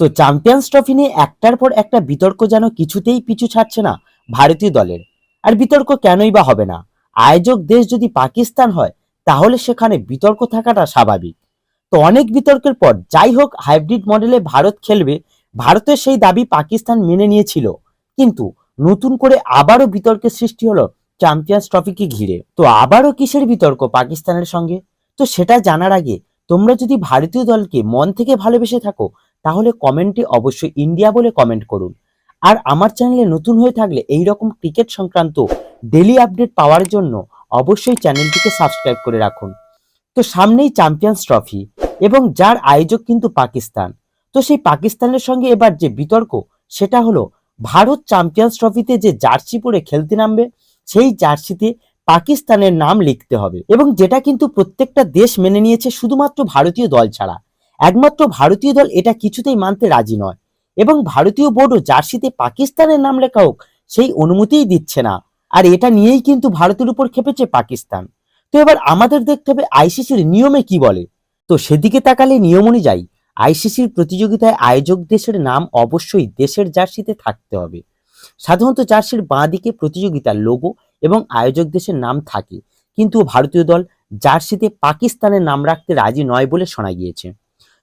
তো champions trophy নিয়ে একটার পর একটা বিতর্ক যেন কিছুতেই পিছু ছাড়ছে না ভারতীয় দলের। আর বিতর্ক কেনই বা হবে না? আয়োজক দেশ যদি পাকিস্তান হয়, তাহলে সেখানে বিতর্ক থাকাটা স্বাভাবিক। তো অনেক বিতর্কের পর যাই হোক, হাইব্রিড মডেলে ভারত খেলবে, ভারতের সেই দাবি পাকিস্তান মেনে নিয়েছিল। কিন্তু নতুন করে আবারও বিতর্কের সৃষ্টি হলো চ্যাম্পিয়ন্স ট্রফিকে ঘিরে। তো আবারও কিসের বিতর্ক পাকিস্তানের সঙ্গে? তো সেটা জানার আগে তোমরা যদি ভারতীয় দলকে মন থেকে ভালোবেসে থাকো তাহলে কমেন্টে অবশ্যই ইন্ডিয়া বলে কমেন্ট করুন। আর আমার চ্যানেলে নতুন হয়ে থাকলে এই রকম ক্রিকেট সংক্রান্ত ডেলি আপডেট পাওয়ার জন্য অবশ্যই চ্যানেলটিকে সাবস্ক্রাইব করে রাখুন। তো সামনেই চ্যাম্পিয়ন্স ট্রফি এবং যার আয়োজক কিন্তু পাকিস্তান। তো সেই পাকিস্তানের সঙ্গে এবার যে বিতর্ক, সেটা হলো ভারত চ্যাম্পিয়ন্স ট্রফিতে যে জার্সি পরে খেলতে নামবে, সেই জার্সিতে পাকিস্তানের নাম লিখতে হবে। এবং যেটা কিন্তু প্রত্যেকটা দেশ মেনে নিয়েছে শুধুমাত্র ভারতীয় দল ছাড়া। একমাত্র ভারতীয় দল এটা কিছুতেই মানতে রাজি নয়। এবং ভারতীয় বোর্ডও জার্সিতে পাকিস্তানের নাম লেখা হোক, সেই অনুমতিই দিচ্ছে না। আর এটা নিয়েই কিন্তু ভারতের উপর খেপেছে পাকিস্তান। তো এবার আমাদের দেখতে হবে আইসিসির নিয়মে কি বলে। তো সেদিকে তাকালে নিয়ম অনুযায়ী আইসিসির প্রতিযোগিতায় আয়োজক দেশের নাম অবশ্যই দেশের জার্সিতে থাকতে হবে। সাধারণত জার্সির বাঁ দিকে প্রতিযোগিতার লোগো এবং আয়োজক দেশের নাম থাকে। কিন্তু ভারতীয় দল জার্সিতে পাকিস্তানের নাম রাখতে রাজি নয় বলে শোনা গিয়েছে।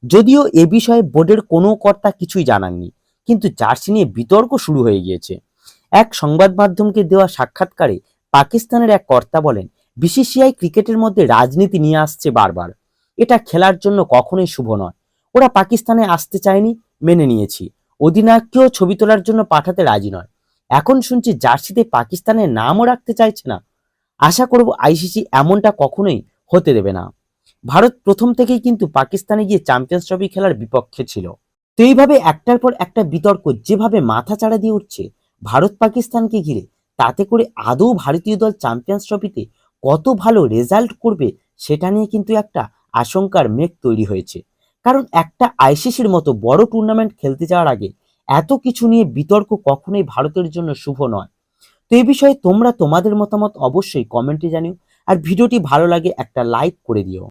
যদিও এ বিষয়ে বোর্ডের কোনো কর্তা কিছুই জানাননি, কিন্তু জার্সি নিয়ে বিতর্ক শুরু হয়ে গিয়েছে। এক সংবাদ মাধ্যমকে দেওয়া সাক্ষাৎকারে পাকিস্তানের এক কর্তা বলেন, বিসিসিআই ক্রিকেটের মধ্যে রাজনীতি নিয়ে আসছে বারবার। এটা খেলার জন্য কখনোই শুভ নয়। ওরা পাকিস্তানে আসতে চায়নি, মেনে নিয়েছি। অধিনায়ককেও ছবি তোলার জন্য পাঠাতে রাজি নয়। এখন শুনছি জার্সিতে পাকিস্তানের নামও রাখতে চাইছে না। আশা করব আইসিসি এমনটা কখনোই হতে দেবে না। ভারত প্রথম থেকেই কিন্তু পাকিস্তানে গিয়ে চ্যাম্পিয়ন্স ট্রফি খেলার বিপক্ষে ছিল। তো এইভাবে একটার পর একটা বিতর্ক যেভাবে মাথা চাড়া দিয়ে উঠছে, ভারত পাকিস্তানকে ঘিরে, তাতে করে আদৌ ভারতীয় দল চ্যাম্পিয়ন্স ট্রফিতে কত ভালো রেজাল্ট করবে সেটা নিয়ে কিন্তু একটা আশঙ্কার মেঘ তৈরি হয়েছে। কারণ একটা আইসিসির মতো বড় টুর্নামেন্ট খেলতে যাওয়ার আগে এত কিছু নিয়ে বিতর্ক কখনোই ভারতের জন্য শুভ নয়। তো এই বিষয়ে তোমরা তোমাদের মতামত অবশ্যই কমেন্টে জানিও, আর ভিডিওটি ভালো লাগে একটা লাইক করে দিও।